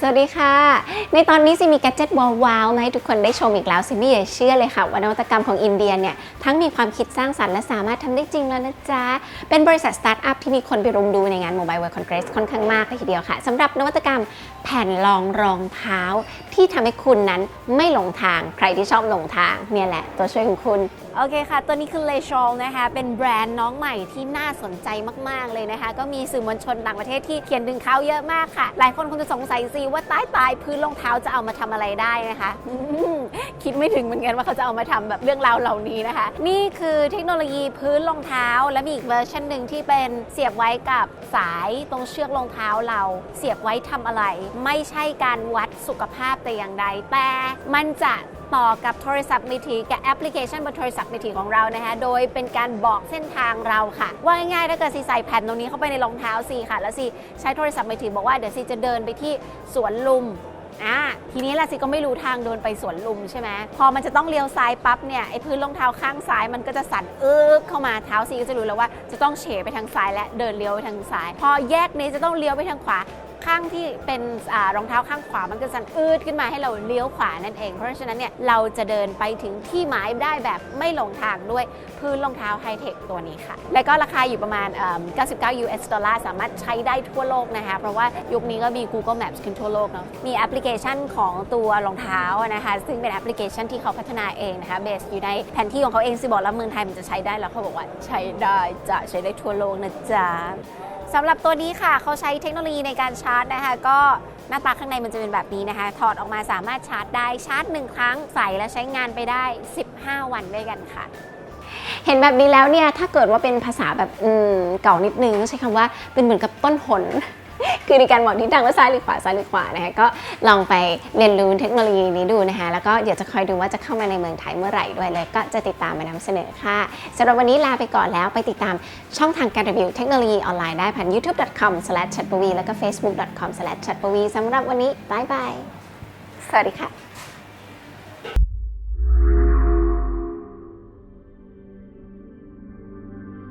สวัสดีค่ะ ในตอนนี้ซิมีแกดเจิตว้าวๆมาให้ทุกคนได้ชมอีกแล้วซิมีอย่าเชื่อเลยค่ะว่านวัตกรรมของอินเดียเนี่ยทั้งมีความคิดสร้างสรรค์และสามารถทำได้จริงแล้วนะจ๊ะ เป็นบริษัทสตาร์ทอัพที่มีคนไปรุมดูในงาน Mobile World Congress ค่อนข้างมากเลยทีเดียวค่ะสำหรับนวัตกรรมแผ่นรองรองเท้า ที่ทำให้คุณนั้นไม่หลงทางใครที่ชอบหลงทางเนี่ยแหละ ตัวช่วยของคุณ โอเคค่ะ ตัวนี้คือ l e c h o l นะคะ เป็นแบรนด์น้องใหม่ที่น่าสนใจมาก ๆ เลยนะคะ ก็มีสื่อมวลชนต่างประเทศที่เขียนถึงเขาเยอะมากค่ะ หลายคนคงจะสงสัยสิว่าตายตายพื้นรองเท้าจะเอามาทำอะไรได้นะคะคิดไม่ถึงเหมือนกันว่าเขาจะเอามาทำแบบเรื่องราวเหล่านี้นะคะ นี่คือเทคโนโลยีพื้นรองเท้า และมีอีกเวอร์ชันหนึ่งที่เป็นเสียบไว้กับสายตรงเชือกรองเท้าเรา เสียบไว้ทำอะไร ไม่ใช่การวัดสุขภาพแต่อย่างใด แต่มันจะต่อกับโทรศัพท์มือถือกับแอปพลิเคชันบนโทรศัพท์มือถือของเรานะคะ โดยเป็นการบอกเส้นทางเราค่ะ ว่าง่ายๆถ้าเกิดซีใส่แผ่นตรงนี้เข้าไปในรองเท้าซีค่ะ แล้วซีใช้โทรศัพท์มือถือบอกว่าเดี๋ยวซีจะเดินไปที่สวนลุมอ่าทีนี้ละซีก็ไม่รู้ทางเดินไปสวนลุมใช่ไหมพอมันจะต้องเลี้ยวซ้ายปั๊บเนี่ยไอ้พื้นรองเท้าข้างซ้ายมันก็จะสั่นเอิกเข้ามาเท้าซีก็จะรู้แล้วว่าจะต้องเฉไปทางซ้ายและเดินเลี้ยวไปทางซ้าย พอแยกนี้จะต้องเลี้ยวไปทางขวา ข้างที่เป็นอรองเท้าข้างขวามันก็จะอืดขึ้นมาให้เราเลี้ยวขวานั่นเอง เพราะฉะนั้นเนี่ยเราจะเดินไปถึงที่หมายได้แบบไม่หลงทางด้วยพื้นรองเท้าไฮเทคตัวนี้ค่ะ และก็ราคาอยู่ประมาณ 99 US ดอลลาร์สามารถใช้ได้ทั่วโลกนะคะ เพราะว่ายุคนี้ก็มี Google Maps ขึ้นทั่วโลกเนาะมีแอปพลิเคชันของตัวรองเท้านะคะ ซึ่งเป็นแอปพลิเคชันที่เขาพัฒนาเองนะคะเบสอยู่ในแผนที่ของเขาเองสิบอกแล้วเมืองไทยมันจะใช้ได้แล้วเขาบอกว่าใช้ได้จะใช้ได้ทั่วโลกนะจ๊ะ สำหรับตัวนี้ค่ะเขาใช้เทคโนโลยีในการชาร์จนะคะ ก็หน้าตาข้างในมันจะเป็นแบบนี้นะคะ ถอดออกมาสามารถชาร์จได้ชาร์จหนึ่งครั้งใส่และใช้งานไปได้ 15 วันด้วยกันค่ะ เห็นแบบนี้แล้วเนี่ยถ้าเกิดว่าเป็นภาษาแบบเก่านิดนึงต้องใช้คำว่าเป็นเหมือนกับต้นหน คือในการบอกทิศทางว่าซ้ายหรือขวาซ้ายหรือขวานะคะก็ลองไปเรียนรู้เทคโนโลยีนี้ดูนะคะแล้วก็เดี๋ยวจะคอยดูว่าจะเข้ามาในเมืองไทยเมื่อไหร่ด้วยเลย ก็จะติดตามมานำเสนอค่ะสำหรับวันนี้ลาไปก่อนแล้วไปติดตามช่องทางการรีวิวเทคโนโลยีออนไลน์ได้ผ่าน youtube.com/chatpv แล้วก็ facebook.com/chatpv สำหรับวันนี้บายบายสวัสดีค่ะ